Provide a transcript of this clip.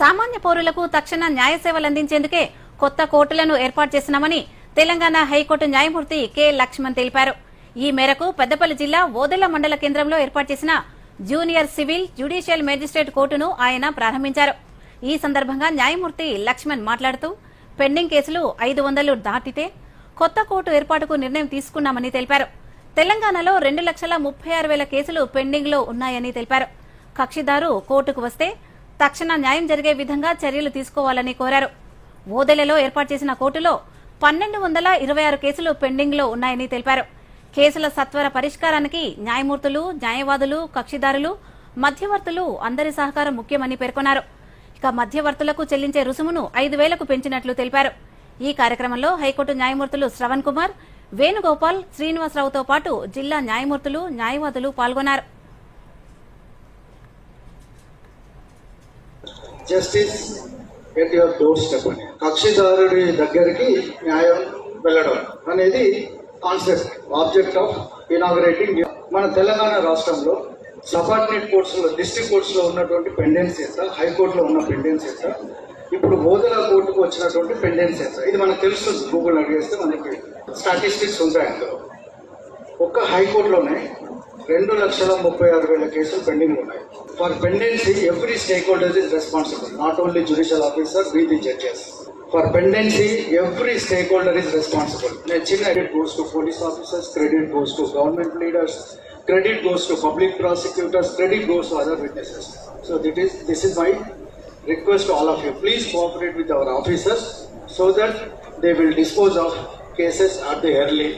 సామాన్య పౌరులకు తక్షణ న్యాయ సేవలు అందించేందుకే కొత్త కోర్టులను ఏర్పాటు చేసినామని తెలంగాణ హైకోర్టు న్యాయమూర్తి కె. లక్ష్మణ్ తెలిపారు. ఈ మేరకు పెద్దపల్లి జిల్లా ఓదెల మండల కేంద్రంలో ఏర్పాటు చేసిన జూనియర్ సివిల్ జ్యుడిషియల్ మేజిస్ట్రేట్ కోర్టును ఆయన ప్రారంభించారు. ఈ సందర్భంగా న్యాయమూర్తి లక్ష్మణ్ మాట్లాడుతూ పెండింగ్ కేసులు ఐదు వందలు దాటితే కొత్త కోర్టు ఏర్పాటుకు నిర్ణయం తీసుకున్నామని తెలిపారు. తెలంగాణలో రెండు లక్షల ముప్పై ఆరు వేల కేసులు పెండింగ్లో ఉన్నాయని తెలిపారు. కక్షిదారు కోర్టుకు వస్తే తక్షణ న్యాయం జరిగే విధంగా చర్యలు తీసుకోవాలని కోరారు. ఓదెలలో ఏర్పాటు చేసిన కోర్టులో పన్నెండు వందల ఇరవై ఆరు కేసులు పెండింగ్లో ఉన్నాయని తెలిపారు. కేసుల సత్వర పరిష్కారానికి న్యాయమూర్తులు న్యాయవాదులు కక్షిదారులు మధ్యవర్తులు అందరి సహకారం ముఖ్యమని పేర్కొన్నారు. ఇక మధ్యవర్తులకు చెల్లించే రుసుమును ఐదు వేలకు పెంచినట్లు తెలిపారు. ఈ కార్యక్రమంలో హైకోర్టు న్యాయమూర్తులు శ్రవణ్ కుమార్ వేణుగోపాల్ శ్రీనివాసరావుతో పాటు జిల్లా న్యాయమూర్తులు న్యాయవాదులు పాల్గొన్నారు. Justice at your doorstep అని కక్షిదారుడి దగ్గరికి న్యాయం వెళ్ళడం అనేది కాన్సెప్ట్ ఆబ్జెక్ట్ ఆఫ్ ఇనాగరేటింగ్ మన తెలంగాణ రాష్ట్రంలో సబార్డినేట్ కోర్ట్స్లో డిస్ట్రిక్ట్ కోర్ట్స్లో ఉన్నటువంటి పెండెన్సీస్ హైకోర్టులో ఉన్న పెండెన్సీస్ ఇప్పుడు ఓదల కోర్టుకు వచ్చినటువంటి పెండెన్సీస్ ఇది మనకు తెలుస్తుంది గూగుల్ అడిగేస్తే మనకి స్టాటిస్టిక్స్ ఉంటాయి అందులో. ఒక్క హైకోర్టులోనే రెండు లక్షల ముప్పై ఆరు వేల కేసులు పెండింగ్ ఉన్నాయి. For pendency every stakeholder is responsible not only judicial officer we the judges for pendency every stakeholder is responsible నేను చిన్న credit goes to police officers credit goes to government leaders credit goes to public prosecutors credit goes to other witnesses so that is this is my request all of you please cooperate with our officers so that they will dispose of cases cases the early